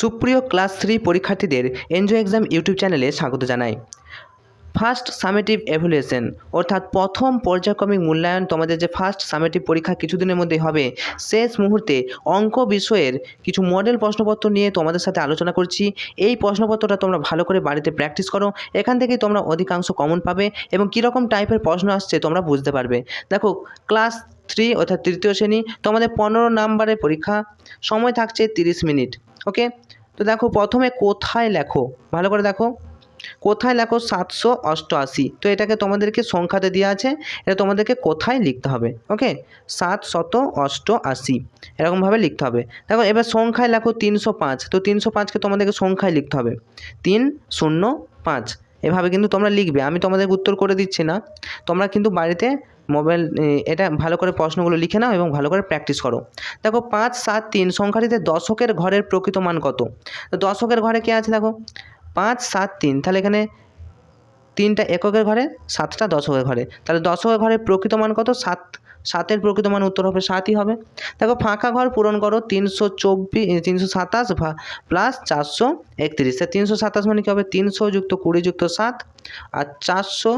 সুপ্রিয় class three পরীক্ষার্থীদের enjoy exam YouTube চ্যানেলে স্বাগত জানাই। ফার্স্ট সামেটিভ এভ্যালুয়েশন অর্থাৎ প্রথম পর্যায়ক্রমিক মূল্যায়ন তোমাদের যে ফার্স্ট সামেটিভ পরীক্ষা কিছুদিনের মধ্যেই হবে, শেষ মুহূর্তে অঙ্ক বিষয়ের কিছু মডেল প্রশ্নপত্র নিয়ে তোমাদের সাথে আলোচনা করছি। এই প্রশ্নপত্রটা তোমরা ভালো করে বাড়িতে প্র্যাকটিস করো, এখান থেকেই তোমরা অধিকাংশ কমন পাবে এবং কীরকম টাইপের প্রশ্ন আসছে তোমরা বুঝতে পারবে। দেখো ক্লাস থ্রি অর্থাৎ তৃতীয় শ্রেণি, তোমাদের পনেরো নাম্বারের পরীক্ষা, সময় থাকছে তিরিশ মিনিট। ওকে তো দেখো, প্রথমে কোথায় লেখো? ভালো করে দেখো। কোথায় লেখো? সাতশো অষ্টআশি। তো এটাকে তোমাদেরকে সংখ্যাতে দেওয়া আছে। এটা তোমাদেরকে কোথায় লিখতে হবে? ওকে সাত শত অষ্টআশি। এরকমভাবে লিখতে হবে। দেখো, এবার সংখ্যায় লেখো তিনশো পাঁচ। তো তিনশো পাঁচকে তোমাদেরকে সংখ্যায় লিখতে হবে। তিন শূন্য পাঁচ। এভাবে কিন্তু তোমরা লিখবে। আমি তোমাদের উত্তর করে দিচ্ছি না। তোমরা কিন্তু বাড়িতে মোবাইল এটা ভালো করে প্রশ্নগুলো লিখে নাও এবং ভালো করে প্র্যাকটিস করো। দেখো, পাঁচ, সাত, তিন সংখ্যাটিতে দশকের ঘরের প্রকৃত মান কত? তো দশকের ঘরে কে আছে দেখো? পাঁচ, সাত, তিন, তাহলে এখানে তিনটা এককের ঘরে, সাতটা দশকের ঘরে। তাহলে দশকের ঘরের প্রকৃত মান কত? সাত, সাতের প্রকৃত মান উত্তর হবে সাতই হবে। দেখো, ফাঁকা ঘর পূরণ করো তিনশো চব্বিশ তিনশো সাতাশ প্লাস চারশো একত্রিশ। তিনশো সাতাশ মানে কী হবে? তিনশো যুক্ত কুড়ি যুক্ত সাত, আর চারশো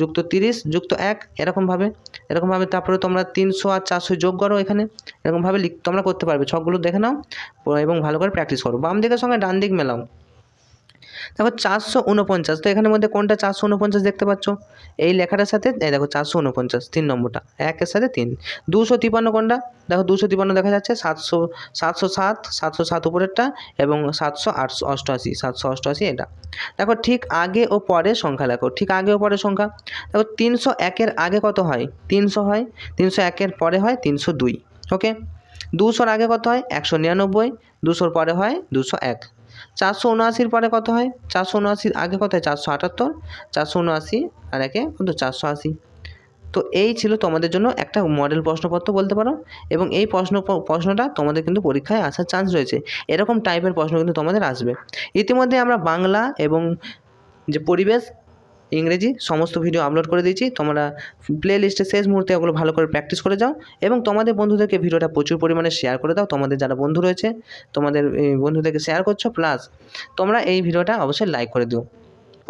যুক্ত তিরিশ, যুক্ত এক, এরকমভাবে। এরকমভাবে তারপরে তোমরা তিনশো আর চারশো যোগ করো এখানে। এরকমভাবে লিখ তোমরা করতে পারবে। ছকগুলো দেখে নাও, এবং ভালো করে প্র্যাকটিস করো। বাম দিকের সঙ্গে ডান দিক মেলাও। দেখো চারশো উনপঞ্চাশ তো এখানের মধ্যে কোনটা চারশো উনপঞ্চাশ দেখতে পাচ্ছ? এই লেখাটার সাথে, এই দেখো চারশো উনপঞ্চাশ তিন নম্বরটা, একের সাথে তিন। দুশো তিপান্ন কোনটা? দেখো দুশো তিপান্ন দেখা যাচ্ছে, সাতশো সাতশো সাত সাতশো সাত উপরেরটা এবং সাতশো আটশো অষ্টআশি, সাতশো অষ্টআশি এটা। দেখো ঠিক আগে ও পরে সংখ্যা লেখো, ঠিক আগে ও পরে সংখ্যা। দেখো তিনশো একের আগে কত হয়? তিনশো হয়, তিনশো একের পরে হয়, তিনশো দুই, ওকে? দুশোর আগে কত হয়? একশো নিরানব্বই, দুশোর পরে হয় দুশো এক। চারশো উনআশির পরে কত হয়? চারশো উনআশির আগে কত হয়? চারশো আটাত্তর, চারশো উনআশি আর একে কত? চারশো আশি। তো এই ছিল তোমাদের জন্য একটা মডেল প্রশ্নপত্র বলতে পারো এবং এই প্রশ্ন প্রশ্নটা তোমাদের কিন্তু পরীক্ষায় আসার চান্স রয়েছে। এরকম টাইপের প্রশ্ন কিন্তু তোমাদের আসবে। ইতিমধ্যে আমরা বাংলা এবং যে পরিবেশ ইংরেজি সমস্ত ভিডিও আপলোড করে দিয়েছি। তোমরা প্লে লিস্টে শেষ মুহূর্তে ওগুলো ভালো করে প্র্যাকটিস করে যাও এবং তোমাদের বন্ধুদেরকে ভিডিওটা প্রচুর পরিমাণে শেয়ার করে দাও। তোমাদের যারা বন্ধু রয়েছে, তোমাদের বন্ধুদেরকে শেয়ার করছ প্লাস তোমরা এই ভিডিওটা অবশ্যই লাইক করে দিও।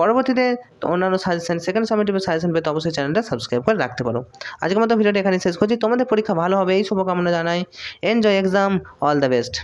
পরবর্তীতে অন্যান্য সাজেশন সেকেন্ড সামেটিভ সাজেশন পেতে অবশ্যই চ্যানেলটা সাবস্ক্রাইব করে রাখতে পারো। আজকের মতো ভিডিওটা এখানে শেষ করছি। তোমাদের পরীক্ষা ভালো হবে, এই শুভকামনা জানাই। Enjoy exam all the best